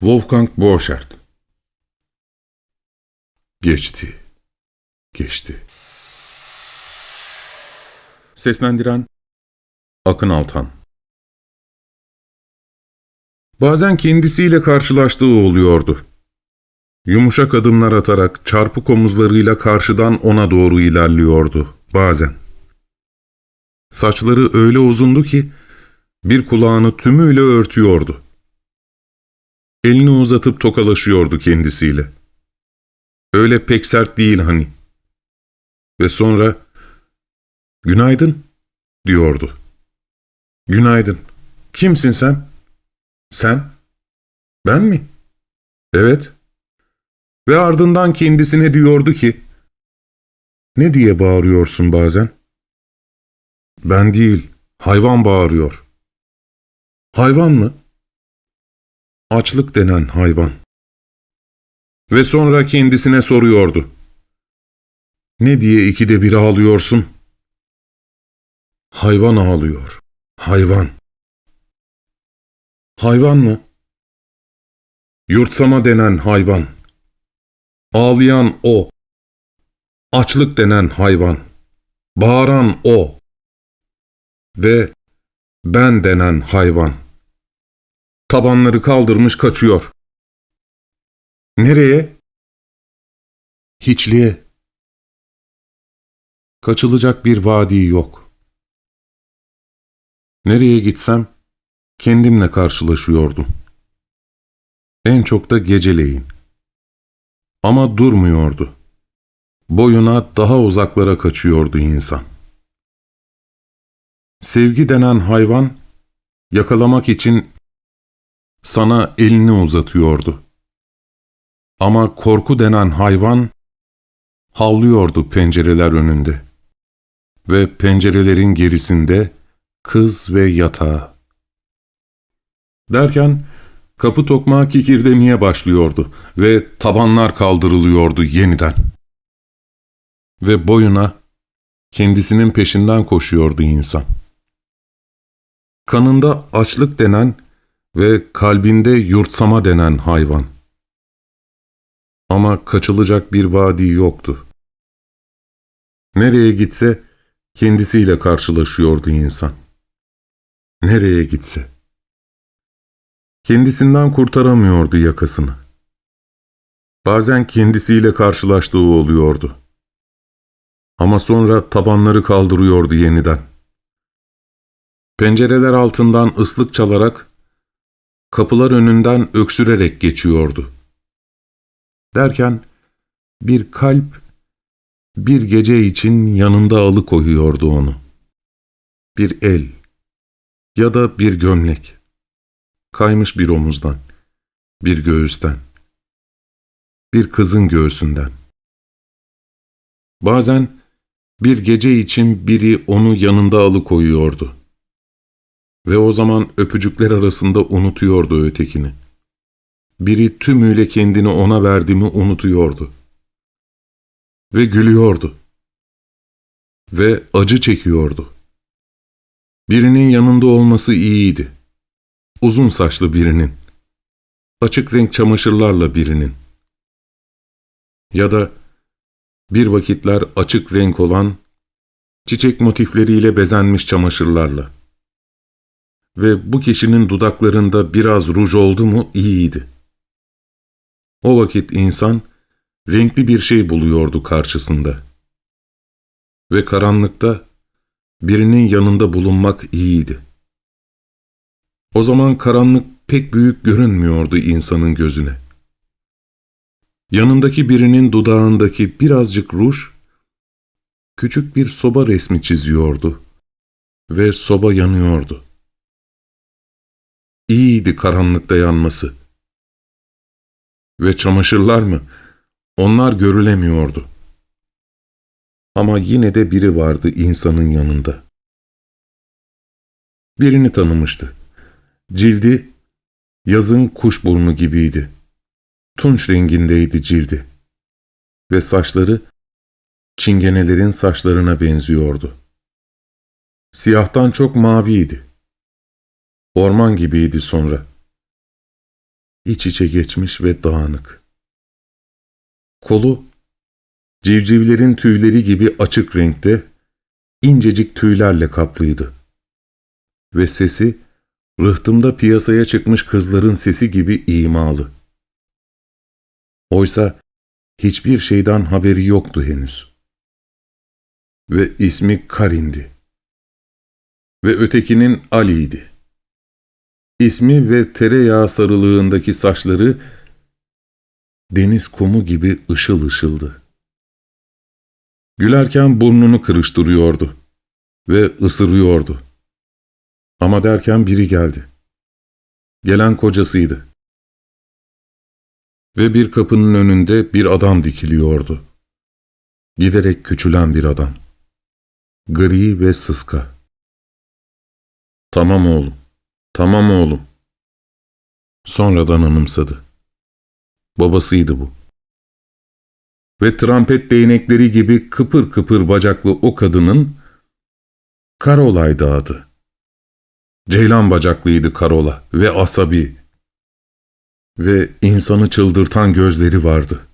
Wolfgang Borchardt Geçti. Geçti. Seslendiren Akın Altan Bazen kendisiyle karşılaştığı oluyordu. Yumuşak adımlar atarak çarpık omuzlarıyla karşıdan ona doğru ilerliyordu bazen. Saçları öyle uzundu ki bir kulağını tümüyle örtüyordu. Elini uzatıp tokalaşıyordu kendisiyle. Öyle pek sert değil hani. Ve sonra ''Günaydın'' diyordu. ''Günaydın. Kimsin sen?'' ''Sen? Ben mi?'' ''Evet.'' Ve ardından kendisine diyordu ki ''Ne diye bağırıyorsun bazen?'' ''Ben değil, hayvan bağırıyor.'' ''Hayvan mı?'' Açlık denen hayvan. Ve sonra kendisine soruyordu. Ne diye ikide bir ağlıyorsun? Hayvan ağlıyor. Hayvan. Hayvan mı? Yurtsama denen hayvan. Ağlayan o. Açlık denen hayvan. Bağıran o. Ve ben denen hayvan. Tabanları kaldırmış kaçıyor. Nereye? Hiçliğe. Kaçılacak bir vadi yok. Nereye gitsem kendimle karşılaşıyordum. En çok da geceleyin. Ama durmuyordu. Boyuna daha uzaklara kaçıyordu insan. Sevgi denen hayvan, yakalamak için sana elini uzatıyordu. Ama korku denen hayvan havlıyordu pencereler önünde. Ve pencerelerin gerisinde kız ve yatağı. Derken kapı tokmağı kikirdemeye başlıyordu ve tabanlar kaldırılıyordu yeniden. Ve boyuna kendisinin peşinden koşuyordu insan. Kanında açlık denen ve kalbinde yurtsama denen hayvan. Ama kaçılacak bir vadi yoktu. Nereye gitse kendisiyle karşılaşıyordu insan. Nereye gitse. Kendisinden kurtaramıyordu yakasını. Bazen kendisiyle karşılaştığı oluyordu. Ama sonra tabanları kaldırıyordu yeniden. Pencereler altından ıslık çalarak kapılar önünden öksürerek geçiyordu. Derken bir kalp bir gece için yanında alıkoyuyordu onu. Bir el ya da bir gömlek, kaymış bir omuzdan, bir göğüsten, bir kızın göğsünden. Bazen bir gece için biri onu yanında alıkoyuyordu. Ve o zaman öpücükler arasında unutuyordu ötekini. Biri tümüyle kendini ona verdiğimi unutuyordu. Ve gülüyordu. Ve acı çekiyordu. Birinin yanında olması iyiydi. Uzun saçlı birinin. Açık renk çamaşırlarla birinin. Ya da bir vakitler açık renk olan, çiçek motifleriyle bezenmiş çamaşırlarla ve bu kişinin dudaklarında biraz ruj oldu mu iyiydi. O vakit insan renkli bir şey buluyordu karşısında. Ve karanlıkta birinin yanında bulunmak iyiydi. O zaman karanlık pek büyük görünmüyordu insanın gözüne. Yanındaki birinin dudağındaki birazcık ruj, küçük bir soba resmi çiziyordu ve soba yanıyordu. İyiydi karanlıkta yanması. Ve çamaşırlar mı? Onlar görülemiyordu. Ama yine de biri vardı insanın yanında. Birini tanımıştı. Cildi yazın kuşburnu gibiydi. Tunç rengindeydi cildi. Ve saçları çingenelerin saçlarına benziyordu. Siyahtan çok maviydi. Orman gibiydi sonra. iç içe geçmiş ve dağınık. Kolu, civcivlerin tüyleri gibi açık renkte, incecik tüylerle kaplıydı. Ve sesi, rıhtımda piyasaya çıkmış kızların sesi gibi imalı. Oysa hiçbir şeyden haberi yoktu henüz. Ve ismi Karin'di. Ve ötekinin Ali'ydi. İsmi ve tereyağı sarılığındaki saçları deniz kumu gibi ışıl ışıldı. Gülerken burnunu kırıştırıyordu ve ısırıyordu. Ama derken biri geldi. Gelen kocasıydı. Ve bir kapının önünde bir adam dikiliyordu. Giderek küçülen bir adam. Gri ve sıska. Tamam oğlum, tamam oğlum. Sonradan anımsadı. Babasıydı bu. Ve trampet değnekleri gibi kıpır kıpır bacaklı o kadının Karolay'dı adı. Ceylan bacaklıydı Karola ve asabi. Ve insanı çıldırtan gözleri vardı.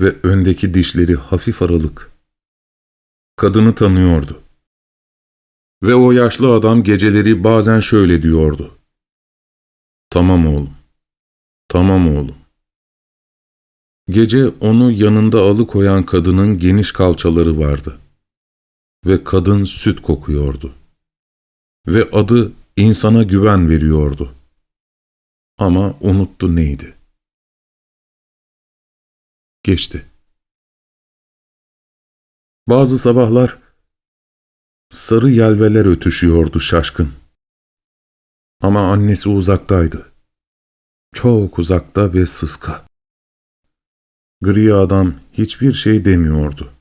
Ve öndeki dişleri hafif aralık. Kadını tanıyordu. Ve o yaşlı adam geceleri bazen şöyle diyordu. Tamam oğlum, tamam oğlum. Gece onu yanında alıkoyan kadının geniş kalçaları vardı. Ve kadın süt kokuyordu. Ve adı insana güven veriyordu. Ama unuttu neydi. Geçti. Bazı sabahlar sarı yelveler ötüşüyordu şaşkın. Ama annesi uzaktaydı. Çok uzakta ve sıska. Gri adam hiçbir şey demiyordu.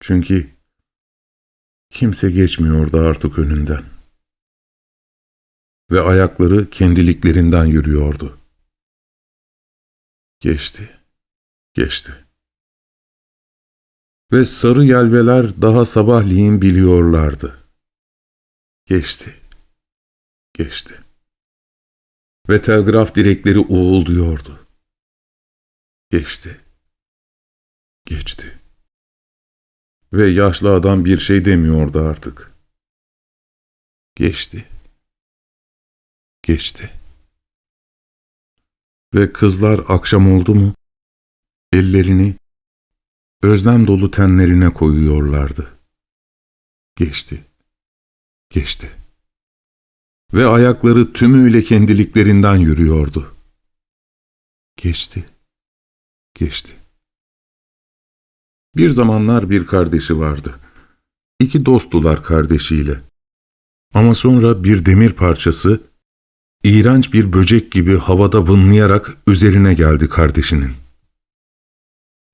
Çünkü kimse geçmiyordu artık önünden. Ve ayakları kendiliklerinden yürüyordu. Geçti, geçti. Ve sarı yelveler daha sabahleyin biliyorlardı. Geçti, geçti. Ve telgraf direkleri uğulduyordu. Geçti. Geçti. Ve yaşlı adam bir şey demiyordu artık. Geçti. Geçti. Ve kızlar akşam oldu mu, ellerini özlem dolu tenlerine koyuyorlardı. Geçti. Geçti. Ve ayakları tümüyle kendiliklerinden yürüyordu. Geçti geçti. Bir zamanlar bir kardeşi vardı. İki dosttular kardeşiyle. Ama sonra bir demir parçası, iğrenç bir böcek gibi havada vınlayarak üzerine geldi kardeşinin.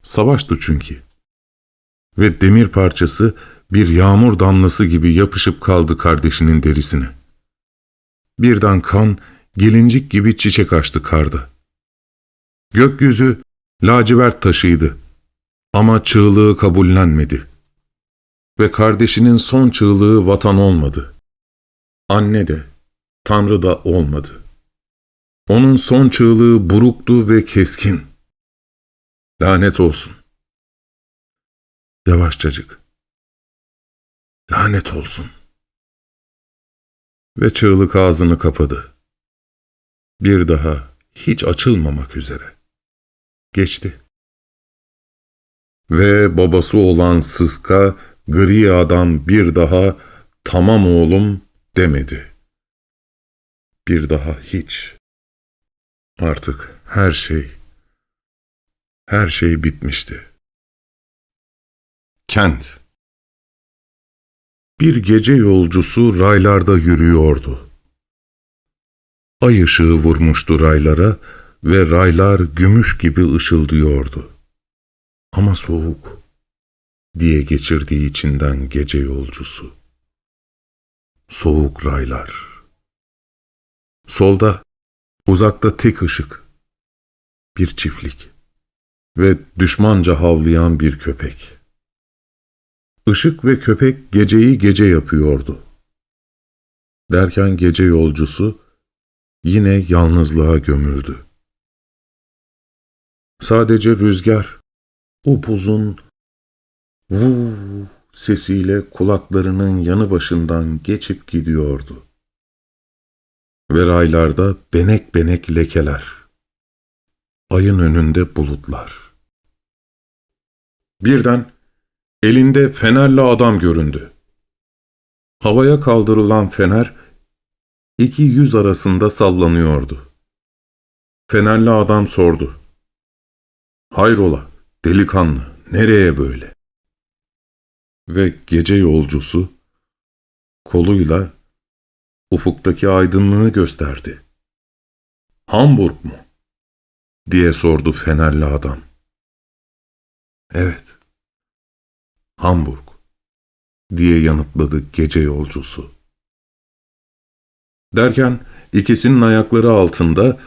Savaştı çünkü. Ve demir parçası bir yağmur damlası gibi yapışıp kaldı kardeşinin derisine. Birden kan, gelincik gibi çiçek açtı karda. Gökyüzü lacivert taşıydı. Ama çığlığı kabullenmedi. Ve kardeşinin son çığlığı vatan olmadı. Anne de, Tanrı da olmadı. Onun son çığlığı buruktu ve keskin. Lanet olsun. Yavaşçacık. Lanet olsun. Ve çığlık ağzını kapadı. Bir daha hiç açılmamak üzere geçti. Ve babası olan Sıska, gri adam bir daha tamam oğlum demedi. Bir daha hiç. Artık her şey, her şey bitmişti. Kent Bir gece yolcusu raylarda yürüyordu. Ay ışığı vurmuştu raylara ve raylar gümüş gibi ışıldıyordu. Ama soğuk diye geçirdiği içinden gece yolcusu. Soğuk raylar. Solda, uzakta tek ışık. Bir çiftlik ve düşmanca havlayan bir köpek. Işık ve köpek geceyi gece yapıyordu. Derken gece yolcusu yine yalnızlığa gömüldü. Sadece rüzgar, upuzun vuv sesiyle kulaklarının yanı başından geçip gidiyordu. Ve raylarda benek benek lekeler. Ayın önünde bulutlar. Birden elinde fenerle adam göründü. Havaya kaldırılan fener iki yüz arasında sallanıyordu. Fenerli adam sordu. Hayrola, delikanlı, nereye böyle? Ve gece yolcusu koluyla ufuktaki aydınlığı gösterdi. Hamburg mu? diye sordu fenerli adam. Evet, Hamburg diye yanıtladı gece yolcusu. Derken ikisinin ayakları altında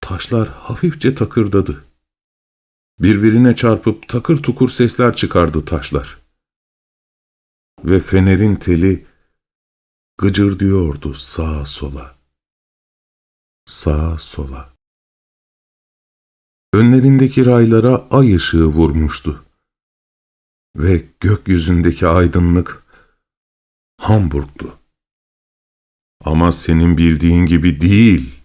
taşlar hafifçe takırdadı. Birbirine çarpıp takır tukur sesler çıkardı taşlar. Ve fenerin teli gıcır diyordu sağa sola. Sağa sola. Önlerindeki raylara ay ışığı vurmuştu. Ve gökyüzündeki aydınlık Hamburg'du. Ama senin bildiğin gibi değil,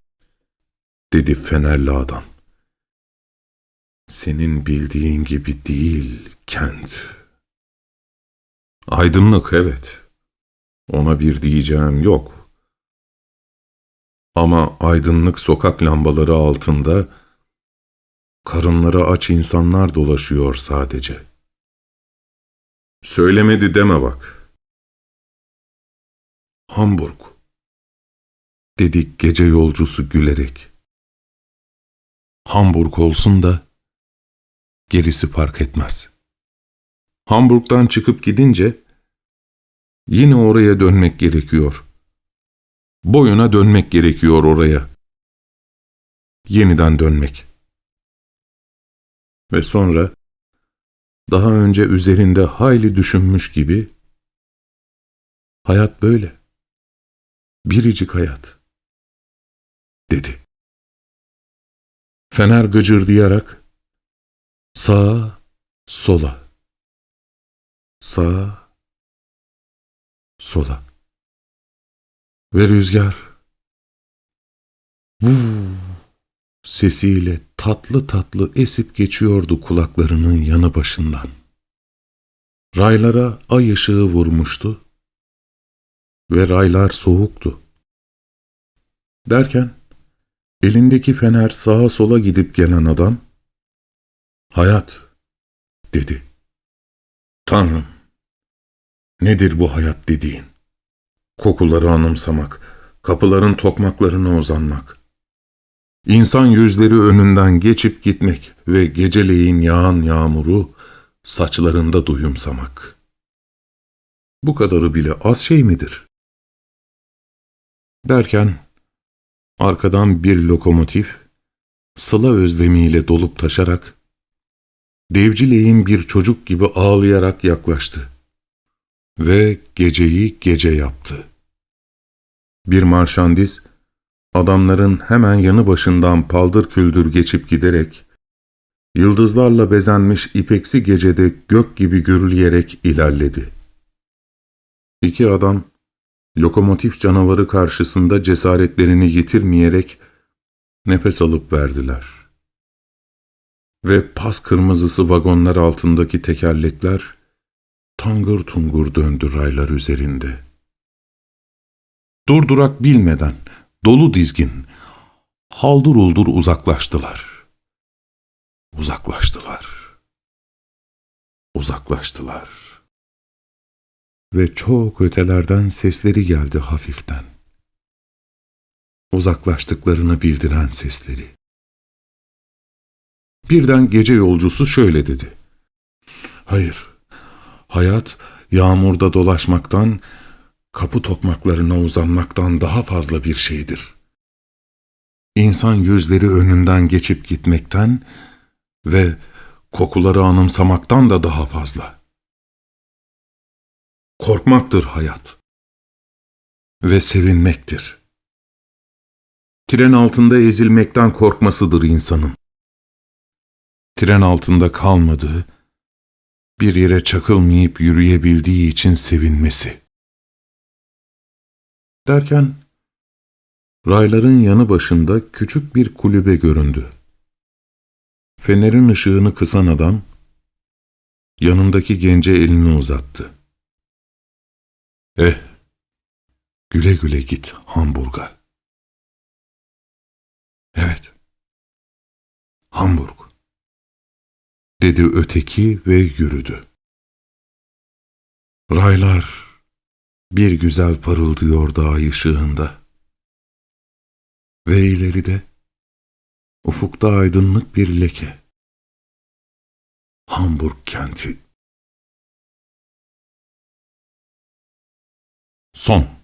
dedi fenerli adam. Senin bildiğin gibi değil, Kent. Aydınlık evet. Ona bir diyeceğim yok. Ama aydınlık sokak lambaları altında karınları aç insanlar dolaşıyor sadece. Söylemedi deme bak. Hamburg, dedi gece yolcusu gülerek. Hamburg olsun da gerisi fark etmez. Hamburg'dan çıkıp gidince yine oraya dönmek gerekiyor. Boyuna dönmek gerekiyor oraya. Yeniden dönmek. Ve sonra daha önce üzerinde hayli düşünmüş gibi hayat böyle. Biricik hayat. Dedi. Fener gıcırdayarak sağa, sola, sağa, sola ve rüzgar vuv sesiyle tatlı tatlı esip geçiyordu kulaklarının yanı başından. Raylara ay ışığı vurmuştu ve raylar soğuktu. Derken elindeki fener sağa sola gidip gelen adam, ''Hayat'' dedi. ''Tanrım, nedir bu hayat dediğin? Kokuları anımsamak, kapıların tokmaklarına uzanmak, İnsan yüzleri önünden geçip gitmek ve geceleyin yağan yağmuru saçlarında duyumsamak. Bu kadarı bile az şey midir? Derken arkadan bir lokomotif sıla özlemiyle dolup taşarak devcileyin bir çocuk gibi ağlayarak yaklaştı ve geceyi gece yaptı. Bir marşandiz adamların hemen yanı başından paldır küldür geçip giderek, yıldızlarla bezenmiş ipeksi gecede gök gibi gürleyerek ilerledi. İki adam, lokomotif canavarı karşısında cesaretlerini yitirmeyerek nefes alıp verdiler. Ve pas kırmızısı vagonlar altındaki tekerlekler tangır tungur döndü raylar üzerinde. Durdurak bilmeden, dolu dizgin, haldur uldur uzaklaştılar. Uzaklaştılar. Uzaklaştılar. Ve çok ötelerden sesleri geldi hafiften. Uzaklaştıklarını bildiren sesleri. Birden gece yolcusu şöyle dedi. Hayır, hayat yağmurda dolaşmaktan, kapı tokmaklarına uzanmaktan daha fazla bir şeydir. İnsan yüzleri önünden geçip gitmekten ve kokuları anımsamaktan da daha fazla. Korkmaktır hayat ve sevinmektir. Tren altında ezilmekten korkmasıdır insanın. Tren altında kalmadığı, bir yere çakılmayıp yürüyebildiği için sevinmesi. Derken, rayların yanı başında küçük bir kulübe göründü. Fenerin ışığını kısan adam, yanındaki gence elini uzattı. Eh, güle güle git Hamburg'a. Evet, Hamburg, dedi öteki ve yürüdü. Raylar bir güzel parıldıyordu ay ışığında. Ve ileride, ufukta aydınlık bir leke. Hamburg kenti. Son